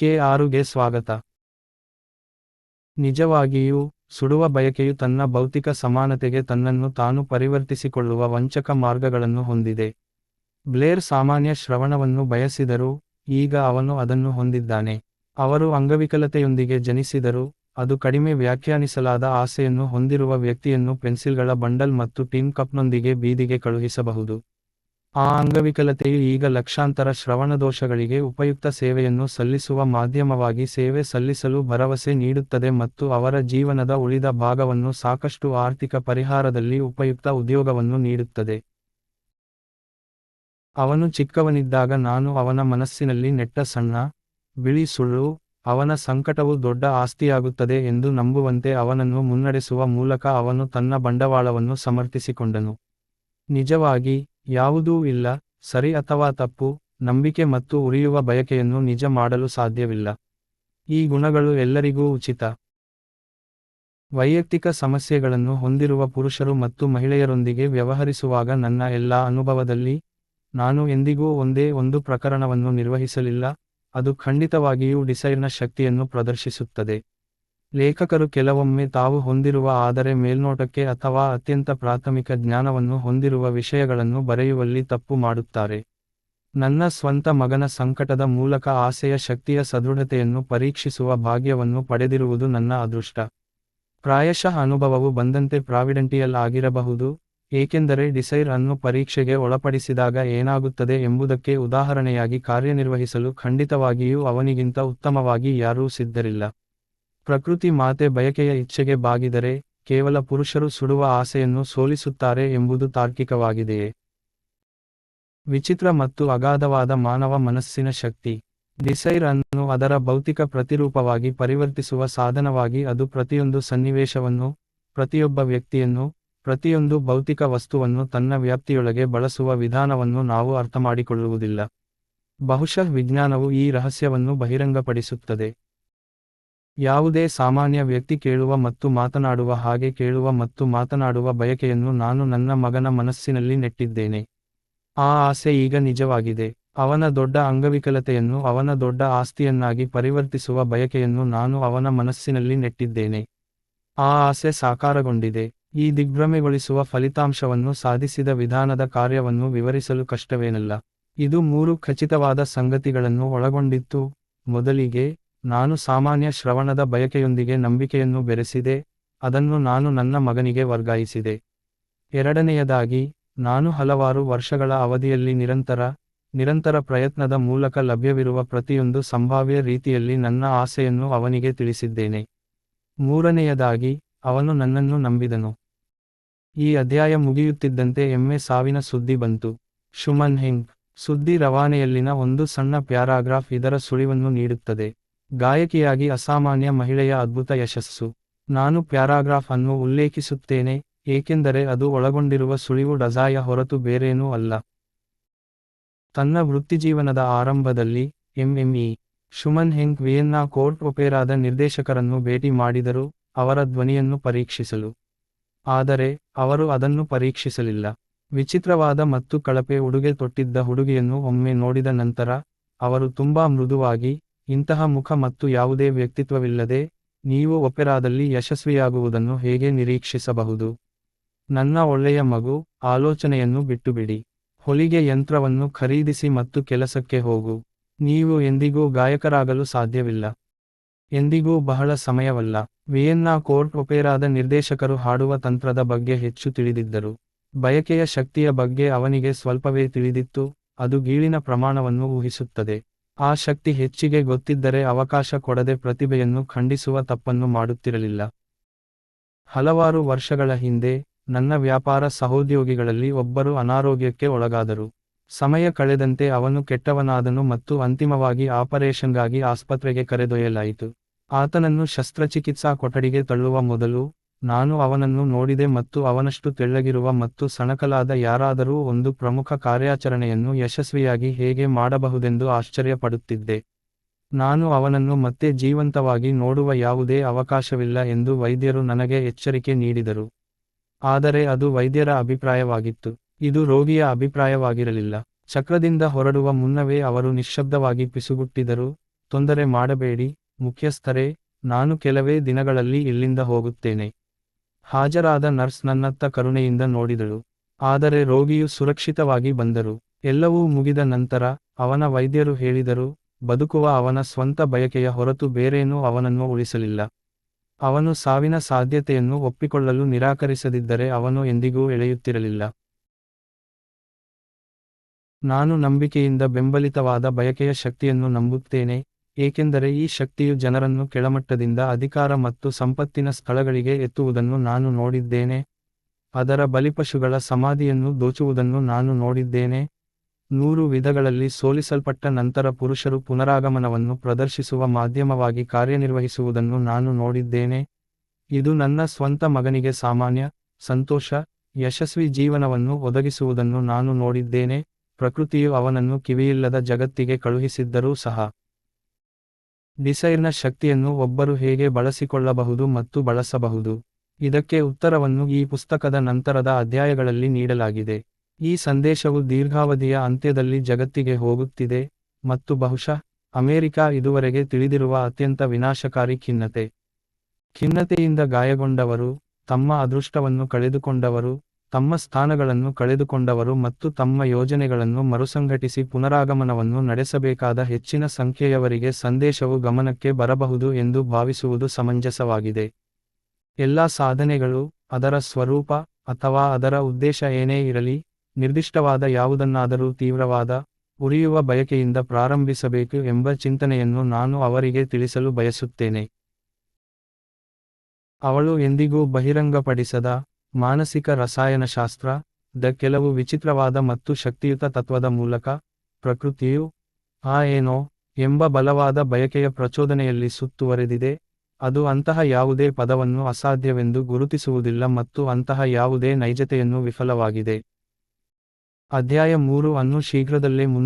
K ಆರುಗೆ ಸ್ವಾಗತ. ನಿಜವಾಗಿಯೂ, ಸುಡುವ ಬಯಕೆಯು ತನ್ನ ಭೌತಿಕ ಸಮಾನತೆಗೆ ತನ್ನನ್ನು ತಾನು ಪರಿವರ್ತಿಸಿಕೊಳ್ಳುವ ವಂಚಕ ಮಾರ್ಗಗಳನ್ನು ಹೊಂದಿದೆ. ಬ್ಲೇರ್ ಸಾಮಾನ್ಯ ಶ್ರವಣವನ್ನು ಬಯಸಿದರೂ, ಈಗ ಅವನು ಅದನ್ನು ಹೊಂದಿದ್ದಾನೆ. ಅವರು ಅಂಗವಿಕಲತೆಯೊಂದಿಗೆ ಜನಿಸಿದರು, ಅದು ಕಡಿಮೆ ವ್ಯಾಖ್ಯಾನಿಸಲಾದ ಆಸೆಯನ್ನು ಹೊಂದಿರುವ ವ್ಯಕ್ತಿಯನ್ನು ಪೆನ್ಸಿಲ್ಗಳ ಬಂಡಲ್ ಮತ್ತು ಟೀಮ್ ಕಪ್ನೊಂದಿಗೆ ಬೀದಿಗೆ ಕಳುಹಿಸಬಹುದು. ಆ ಅಂಗವಿಕಲತೆಯು ಈಗ ಲಕ್ಷಾಂತರ ಶ್ರವಣದೋಷಗಳಿಗೆ ಉಪಯುಕ್ತ ಸೇವೆಯನ್ನು ಸಲ್ಲಿಸುವ ಮಾಧ್ಯಮವಾಗಿ ಸೇವೆ ಸಲ್ಲಿಸಲು ಭರವಸೆ ನೀಡುತ್ತದೆ ಮತ್ತು ಅವರ ಜೀವನದ ಉಳಿದ ಭಾಗವನ್ನು ಸಾಕಷ್ಟು ಆರ್ಥಿಕ ಪರಿಹಾರದಲ್ಲಿ ಉಪಯುಕ್ತ ಉದ್ಯೋಗವನ್ನು ನೀಡುತ್ತದೆ. ಅವನು ಚಿಕ್ಕವನಿದ್ದಾಗ ನಾನು ಅವನ ಮನಸ್ಸಿನಲ್ಲಿ ನೆಟ್ಟ ಸಣ್ಣ, ಬಿಳಿ ಸುಳ್ಳು, ಅವನ ಸಂಕಟವು ದೊಡ್ಡ ಆಸ್ತಿಯಾಗುತ್ತದೆ ಎಂದು ನಂಬುವಂತೆ ಅವನನ್ನು ಮುನ್ನಡೆಸುವ ಮೂಲಕ ಅವನು ತನ್ನ ಬಂಡವಾಳವನ್ನು ಸಮರ್ಥಿಸಿಕೊಂಡನು. ನಿಜವಾಗಿ ಯಾವುದೂ ಇಲ್ಲ, ಸರಿ ಅಥವಾ ತಪ್ಪು, ನಂಬಿಕೆ ಮತ್ತು ಉರಿಯುವ ಬಯಕೆಯನ್ನು ನಿಜ ಮಾಡಲು ಸಾಧ್ಯವಿಲ್ಲ. ಈ ಗುಣಗಳು ಎಲ್ಲರಿಗೂ ಉಚಿತ. ವೈಯಕ್ತಿಕ ಸಮಸ್ಯೆಗಳನ್ನು ಹೊಂದಿರುವ ಪುರುಷರು ಮತ್ತು ಮಹಿಳೆಯರೊಂದಿಗೆ ವ್ಯವಹರಿಸುವಾಗ ನನ್ನ ಎಲ್ಲಾ ಅನುಭವದಲ್ಲಿ, ನಾನು ಎಂದಿಗೂ ಒಂದೇ ಒಂದು ಪ್ರಕರಣವನ್ನು ನಿರ್ವಹಿಸಲಿಲ್ಲ, ಅದು ಖಂಡಿತವಾಗಿಯೂ ಡಿಸೈರ್ನ ಶಕ್ತಿಯನ್ನು ಪ್ರದರ್ಶಿಸುತ್ತದೆ. ಲೇಖಕರು ಕೆಲವೊಮ್ಮೆ ತಾವು ಹೊಂದಿರುವ ಆದರೆ ಮೇಲ್ನೋಟಕ್ಕೆ ಅಥವಾ ಅತ್ಯಂತ ಪ್ರಾಥಮಿಕ ಜ್ಞಾನವನ್ನು ಹೊಂದಿರುವ ವಿಷಯಗಳನ್ನು ಬರೆಯುವಲ್ಲಿ ತಪ್ಪು ಮಾಡುತ್ತಾರೆ. ನನ್ನ ಸ್ವಂತ ಮಗನ ಸಂಕಟದ ಮೂಲಕ ಆಸೆಯ ಶಕ್ತಿಯ ಸದೃಢತೆಯನ್ನು ಪರೀಕ್ಷಿಸುವ ಭಾಗ್ಯವನ್ನು ಪಡೆದಿರುವುದು ನನ್ನ ಅದೃಷ್ಟ. ಪ್ರಾಯಶಃ ಅನುಭವವು ಬಂದಂತೆ ಪ್ರಾವಿಡೆಂಟಿಯಲ್ ಆಗಿರಬಹುದು, ಏಕೆಂದರೆ ಡಿಸೈರ್ ಅನ್ನು ಪರೀಕ್ಷೆಗೆ ಒಳಪಡಿಸಿದಾಗ ಏನಾಗುತ್ತದೆ ಎಂಬುದಕ್ಕೆ ಉದಾಹರಣೆಯಾಗಿ ಕಾರ್ಯನಿರ್ವಹಿಸಲು ಖಂಡಿತವಾಗಿಯೂ ಅವನಿಗಿಂತ ಉತ್ತಮವಾಗಿ ಯಾರೂ ಸಿದ್ಧರಿಲ್ಲ. ಪ್ರಕೃತಿ ಮಾತೆ ಬಯಕೆಯ ಇಚ್ಛೆಗೆ ಬಾಗಿದರೆ ಕೇವಲ ಪುರುಷರು ಸುಡುವ ಆಸೆಯನ್ನು ಸೋಲಿಸುತ್ತಾರೆ ಎಂಬುದು ತಾರ್ಕಿಕವಾಗಿದೆಯೇ? ವಿಚಿತ್ರ ಮತ್ತು ಅಗಾಧವಾದ ಮಾನವ ಮನಸ್ಸಿನ ಶಕ್ತಿ. ಡಿಸೈರ್ ಅನ್ನು ಅದರ ಭೌತಿಕ ಪ್ರತಿರೂಪವಾಗಿ ಪರಿವರ್ತಿಸುವ ಸಾಧನವಾಗಿ ಅದು ಪ್ರತಿಯೊಂದು ಸನ್ನಿವೇಶವನ್ನು, ಪ್ರತಿಯೊಬ್ಬ ವ್ಯಕ್ತಿಯನ್ನು, ಪ್ರತಿಯೊಂದು ಭೌತಿಕ ವಸ್ತುವನ್ನು ತನ್ನ ವ್ಯಾಪ್ತಿಯೊಳಗೆ ಬಳಸುವ ವಿಧಾನವನ್ನು ನಾವು ಅರ್ಥಮಾಡಿಕೊಳ್ಳುವುದಿಲ್ಲ. ಬಹುಶಃ ವಿಜ್ಞಾನವು ಈ ರಹಸ್ಯವನ್ನು ಬಹಿರಂಗಪಡಿಸುತ್ತದೆ. ಯಾವುದೇ ಸಾಮಾನ್ಯ ವ್ಯಕ್ತಿ ಕೇಳುವ ಮತ್ತು ಮಾತನಾಡುವ ಹಾಗೆ ಕೇಳುವ ಮತ್ತು ಮಾತನಾಡುವ ಬಯಕೆಯನ್ನು ನಾನು ನನ್ನ ಮಗನ ಮನಸ್ಸಿನಲ್ಲಿ ನೆಟ್ಟಿದ್ದೇನೆ. ಆ ಆಸೆ ಈಗ ನಿಜವಾಗಿದೆ. ಅವನ ದೊಡ್ಡ ಅಂಗವಿಕಲತೆಯನ್ನು, ಅವನ ದೊಡ್ಡ ಆಸ್ತಿಯನ್ನಾಗಿ ಪರಿವರ್ತಿಸುವ ಬಯಕೆಯನ್ನು ನಾನು ಅವನ ಮನಸ್ಸಿನಲ್ಲಿ ನೆಟ್ಟಿದ್ದೇನೆ. ಆ ಆಸೆ ಸಾಕಾರಗೊಂಡಿದೆ. ಈ ದಿಗ್ಭ್ರಮೆಗೊಳಿಸುವ ಫಲಿತಾಂಶವನ್ನು ಸಾಧಿಸಿದ ವಿಧಾನದ ಕಾರ್ಯವನ್ನು ವಿವರಿಸಲು ಕಷ್ಟವೇನಲ್ಲ. ಇದು ಮೂರು ಖಚಿತವಾದ ಸಂಗತಿಗಳನ್ನು ಒಳಗೊಂಡಿತ್ತು. ಮೊದಲಿಗೆ ನಾನು ಸಾಮಾನ್ಯ ಶ್ರವಣದ ಬಯಕೆಯೊಂದಿಗೆ ನಂಬಿಕೆಯನ್ನು ಬೆರೆಸಿದೆ, ಅದನ್ನು ನಾನು ನನ್ನ ಮಗನಿಗೆ ವರ್ಗಾಯಿಸಿದೆ. ಎರಡನೆಯದಾಗಿ, ನಾನು ಹಲವಾರು ವರ್ಷಗಳ ಅವಧಿಯಲ್ಲಿ ನಿರಂತರ ನಿರಂತರ ಪ್ರಯತ್ನದ ಮೂಲಕ ಲಭ್ಯವಿರುವ ಪ್ರತಿಯೊಂದು ಸಂಭಾವ್ಯ ರೀತಿಯಲ್ಲಿ ನನ್ನ ಆಸೆಯನ್ನು ಅವನಿಗೆ ತಿಳಿಸಿದ್ದೇನೆ. ಮೂರನೆಯದಾಗಿ, ಅವನು ನನ್ನನ್ನು ನಂಬಿದನು. ಈ ಅಧ್ಯಾಯ ಮುಗಿಯುತ್ತಿದ್ದಂತೆ ಎಮ್ಮೆ ಸಾವಿನ ಸುದ್ದಿ ಬಂತು. ಶುಮನ್ ಹಿಂಗ್, ಸುದ್ದಿ ರವಾನೆಯಲ್ಲಿನ ಒಂದು ಸಣ್ಣ ಪ್ಯಾರಾಗ್ರಾಫ್ ಇದರ ಸುಳಿವನ್ನು ನೀಡುತ್ತದೆ. ಗಾಯಕಿಯಾಗಿ ಅಸಾಮಾನ್ಯ ಮಹಿಳೆಯ ಅದ್ಭುತ ಯಶಸ್ಸು. ನಾನು ಪ್ಯಾರಾಗ್ರಾಫ್ ಅನ್ನು ಉಲ್ಲೇಖಿಸುತ್ತೇನೆ, ಏಕೆಂದರೆ ಅದು ಒಳಗೊಂಡಿರುವ ಸುಳಿವು ಡಜಾಯ ಹೊರತು ಬೇರೇನೂ ಅಲ್ಲ. ತನ್ನ ವೃತ್ತಿಜೀವನದ ಆರಂಭದಲ್ಲಿ, ಎಂಎಂಇ. ಶುಮನ್ ಹೆಂಗ್ ವಿಯೆನ್ನಾ ಕೋರ್ಟ್ ಒಪೇರಾದ ನಿರ್ದೇಶಕರನ್ನು ಭೇಟಿ ಮಾಡಿದರು, ಅವರ ಧ್ವನಿಯನ್ನು ಪರೀಕ್ಷಿಸಲು. ಆದರೆ, ಅವರು ಅದನ್ನು ಪರೀಕ್ಷಿಸಲಿಲ್ಲ. ವಿಚಿತ್ರವಾದ ಮತ್ತು ಕಳಪೆ ಉಡುಗೆ ತೊಟ್ಟಿದ್ದ ಹುಡುಗಿಯನ್ನು ಒಮ್ಮೆ ನೋಡಿದ ನಂತರ, ಅವರು ತುಂಬಾ ಮೃದುವಾಗಿ ಇಂತಹ ಮುಖ ಮತ್ತು ಯಾವುದೇ ವ್ಯಕ್ತಿತ್ವವಿಲ್ಲದೆ ನೀವು ಒಪೆರಾದಲ್ಲಿ ಯಶಸ್ವಿಯಾಗುವುದನ್ನು ಹೇಗೆ ನಿರೀಕ್ಷಿಸಬಹುದು? ನನ್ನ ಒಳ್ಳೆಯ ಮಗು, ಆಲೋಚನೆಯನ್ನು ಬಿಟ್ಟುಬಿಡಿ. ಹೊಲಿಗೆ ಯಂತ್ರವನ್ನು ಖರೀದಿಸಿ ಮತ್ತು ಕೆಲಸಕ್ಕೆ ಹೋಗು. ನೀವು ಎಂದಿಗೂ ಗಾಯಕರಾಗಲು ಸಾಧ್ಯವಿಲ್ಲ. ಎಂದಿಗೂ ಬಹಳ ಸಮಯವಲ್ಲ. ವಿಯೆನ್ನಾ ಕೋರ್ಟ್ ಒಪೇರಾದ ನಿರ್ದೇಶಕರು ಹಾಡುವ ತಂತ್ರದ ಬಗ್ಗೆ ಹೆಚ್ಚು ತಿಳಿದಿದ್ದರು. ಬಯಕೆಯ ಶಕ್ತಿಯ ಬಗ್ಗೆ ಅವನಿಗೆ ಸ್ವಲ್ಪವೇ ತಿಳಿದಿತ್ತು. ಅದು ಗೀಳಿನ ಪ್ರಮಾಣವನ್ನು ಊಹಿಸುತ್ತದೆ. ಆ ಶಕ್ತಿ ಹೆಚ್ಚಿಗೆ ಗೊತ್ತಿದ್ದರೆ ಅವಕಾಶ ಕೊಡದೆ ಪ್ರತಿಭೆಯನ್ನು ಖಂಡಿಸುವ ತಪ್ಪನ್ನು ಮಾಡುತ್ತಿರಲಿಲ್ಲ. ಹಲವಾರು ವರ್ಷಗಳ ಹಿಂದೆ, ನನ್ನ ವ್ಯಾಪಾರ ಸಹೋದ್ಯೋಗಿಗಳಲ್ಲಿ ಒಬ್ಬರು ಅನಾರೋಗ್ಯಕ್ಕೆ ಒಳಗಾದರು. ಸಮಯ ಕಳೆದಂತೆ ಅವನು ಕೆಟ್ಟವನಾದನು ಮತ್ತು ಅಂತಿಮವಾಗಿ ಆಪರೇಷನ್ಗಾಗಿ ಆಸ್ಪತ್ರೆಗೆ ಕರೆದೊಯ್ಯಲಾಯಿತು. ಆತನನ್ನು ಶಸ್ತ್ರಚಿಕಿತ್ಸಾ ಕೊಠಡಿಗೆ ತಳ್ಳುವ ಮೊದಲು ನಾನು ಅವನನ್ನು ನೋಡಿದೆ ಮತ್ತು ಅವನಷ್ಟು ತೆಳ್ಳಗಿರುವ ಮತ್ತು ಸಣಕಲಾದ ಯಾರಾದರೂ ಒಂದು ಪ್ರಮುಖ ಕಾರ್ಯಾಚರಣೆಯನ್ನು ಯಶಸ್ವಿಯಾಗಿ ಹೇಗೆ ಮಾಡಬಹುದೆಂದು ಆಶ್ಚರ್ಯಪಡುತ್ತಿದ್ದೆ. ನಾನು ಅವನನ್ನು ಮತ್ತೆ ಜೀವಂತವಾಗಿ ನೋಡುವ ಯಾವುದೇ ಅವಕಾಶವಿಲ್ಲ ಎಂದು ವೈದ್ಯರು ನನಗೆ ಎಚ್ಚರಿಕೆ ನೀಡಿದರು. ಆದರೆ ಅದು ವೈದ್ಯರ ಅಭಿಪ್ರಾಯವಾಗಿತ್ತು. ಇದು ರೋಗಿಯ ಅಭಿಪ್ರಾಯವಾಗಿರಲಿಲ್ಲ. ಚಕ್ರದಿಂದ ಹೊರಡುವ ಮುನ್ನವೇ ಅವರು ನಿಶ್ಶಬ್ದವಾಗಿ ಪಿಸುಗುಟ್ಟಿದರು. ತೊಂದರೆ ಮಾಡಬೇಡಿ, ಮುಖ್ಯಸ್ಥರೇ, ನಾನು ಕೆಲವೇ ದಿನಗಳಲ್ಲಿ ಇಲ್ಲಿಂದ ಹೋಗುತ್ತೇನೆ. ಹಾಜರಾದ ನರ್ಸ್ ನನ್ನತ್ತ ಕರುಣೆಯಿಂದ ನೋಡಿದಳು. ಆದರೆ ರೋಗಿಯು ಸುರಕ್ಷಿತವಾಗಿ ಬಂದರು. ಎಲ್ಲವೂ ಮುಗಿದ ನಂತರ ಅವನ ವೈದ್ಯರು ಹೇಳಿದರು, ಬದುಕುವ ಅವನ ಸ್ವಂತ ಬಯಕೆಯ ಹೊರತು ಬೇರೇನೂ ಅವನನ್ನು ಉಳಿಸಲಿಲ್ಲ. ಅವನು ಸಾವಿನ ಸಾಧ್ಯತೆಯನ್ನು ಒಪ್ಪಿಕೊಳ್ಳಲು ನಿರಾಕರಿಸದಿದ್ದರೆ ಅವನು ಎಂದಿಗೂ ಎಳೆಯುತ್ತಿರಲಿಲ್ಲ. ನಾನು ನಂಬಿಕೆಯಿಂದ ಬೆಂಬಲಿತವಾದ ಬಯಕೆಯ ಶಕ್ತಿಯನ್ನು ನಂಬುತ್ತೇನೆ. ಏಕೆಂದರೆ ಈ ಶಕ್ತಿಯು ಜನರನ್ನು ಕೆಳಮಟ್ಟದಿಂದ ಅಧಿಕಾರ ಮತ್ತು ಸಂಪತ್ತಿನ ಸ್ಥಳಗಳಿಗೆ ಎತ್ತುವುದನ್ನು ನಾನು ನೋಡಿದ್ದೇನೆ. ಅದರ ಬಲಿಪಶುಗಳ ಸಮಾಧಿಯನ್ನು ದೋಚುವುದನ್ನು ನಾನು ನೋಡಿದ್ದೇನೆ. ನೂರು ವಿಧಗಳಲ್ಲಿ ಸೋಲಿಸಲ್ಪಟ್ಟ ನಂತರ ಪುರುಷರು ಪುನರಾಗಮನವನ್ನು ಪ್ರದರ್ಶಿಸುವ ಮಾಧ್ಯಮವಾಗಿ ಕಾರ್ಯನಿರ್ವಹಿಸುವುದನ್ನು ನಾನು ನೋಡಿದ್ದೇನೆ. ಇದು ನನ್ನ ಸ್ವಂತ ಮಗನಿಗೆ ಸಾಮಾನ್ಯ, ಸಂತೋಷ, ಯಶಸ್ವಿ ಜೀವನವನ್ನು ಒದಗಿಸುವುದನ್ನು ನಾನು ನೋಡಿದ್ದೇನೆ. ಪ್ರಕೃತಿಯು ಅವನನ್ನು ಕಿವಿಯಿಲ್ಲದ ಜಗತ್ತಿಗೆ ಕಳುಹಿಸಿದ್ದರೂ ಸಹ ಡಿಸೈರ್ನ ಶಕ್ತಿಯನ್ನು ಒಬ್ಬರು ಹೇಗೆ ಬಳಸಿಕೊಳ್ಳಬಹುದು ಮತ್ತು ಬಳಸಬಹುದು? ಇದಕ್ಕೆ ಉತ್ತರವನ್ನು ಈ ಪುಸ್ತಕದ ನಂತರದ ಅಧ್ಯಾಯಗಳಲ್ಲಿ ನೀಡಲಾಗಿದೆ. ಈ ಸಂದೇಶವು ದೀರ್ಘಾವಧಿಯ ಅಂತ್ಯದಲ್ಲಿ ಜಗತ್ತಿಗೆ ಹೋಗುತ್ತಿದೆ ಮತ್ತು ಬಹುಶಃ ಅಮೆರಿಕ ಇದುವರೆಗೆ ತಿಳಿದಿರುವ ಅತ್ಯಂತ ವಿನಾಶಕಾರಿ ಖಿನ್ನತೆ. ಖಿನ್ನತೆಯಿಂದ ಗಾಯಗೊಂಡವರು, ತಮ್ಮ ಅದೃಷ್ಟವನ್ನು ಕಳೆದುಕೊಂಡವರು ತಮ್ಮ ಸ್ಥಾನಗಳನ್ನು ಕಳೆದುಕೊಂಡವರು ಮತ್ತು ತಮ್ಮ ಯೋಜನೆಗಳನ್ನು ಮರುಸಂಘಟಿಸಿ ಪುನರಾಗಮನವನ್ನು ನಡೆಸಬೇಕಾದ ಹೆಚ್ಚಿನ ಸಂಖ್ಯೆಯವರಿಗೆ ಸಂದೇಶವು ಗಮನಕ್ಕೆ ಬರಬಹುದು ಎಂದು ಭಾವಿಸುವುದು ಸಮಂಜಸವಾಗಿದೆ. ಎಲ್ಲಾ ಸಾಧನೆಗಳು ಅದರ ಸ್ವರೂಪ ಅಥವಾ ಅದರ ಉದ್ದೇಶ ಏನೇ ಇರಲಿ, ನಿರ್ದಿಷ್ಟವಾದ ಯಾವುದನ್ನಾದರೂ ತೀವ್ರವಾದ, ಉರಿಯುವ ಬಯಕೆಯಿಂದ ಪ್ರಾರಂಭಿಸಬೇಕು ಎಂಬ ಚಿಂತನೆಯನ್ನು ನಾನು ಅವರಿಗೆ ತಿಳಿಸಲು ಬಯಸುತ್ತೇನೆ. ಅವಳು ಎಂದಿಗೂ ಬಹಿರಂಗಪಡಿಸದ ಮಾನಸಿಕ ರಸಾಯನಶಾಸ್ತ್ರ, ದ ಕೆಲವು ವಿಚಿತ್ರವಾದ ಮತ್ತು ಶಕ್ತಿಯುತ ತತ್ವದ ಮೂಲಕ, ಪ್ರಕೃತಿಯು, ಆ ಏನೋ, ಎಂಬ ಬಲವಾದ ಬಯಕೆಯ ಪ್ರಚೋದನೆಯಲ್ಲಿ ಸುತ್ತುವರೆದಿದೆ, ಅದು ಅಂತಹ ಯಾವುದೇ ಪದವನ್ನು ಅಸಾಧ್ಯವೆಂದು ಗುರುತಿಸುವುದಿಲ್ಲ ಮತ್ತು ಅಂತಹ ಯಾವುದೇ ನೈಜತೆಯನ್ನು ವಿಫಲವಾಗಿದೆ. ಅಧ್ಯಾಯ ಮೂರು ಅನ್ನು ಶೀಘ್ರದಲ್ಲೇ ಮುಂದೆ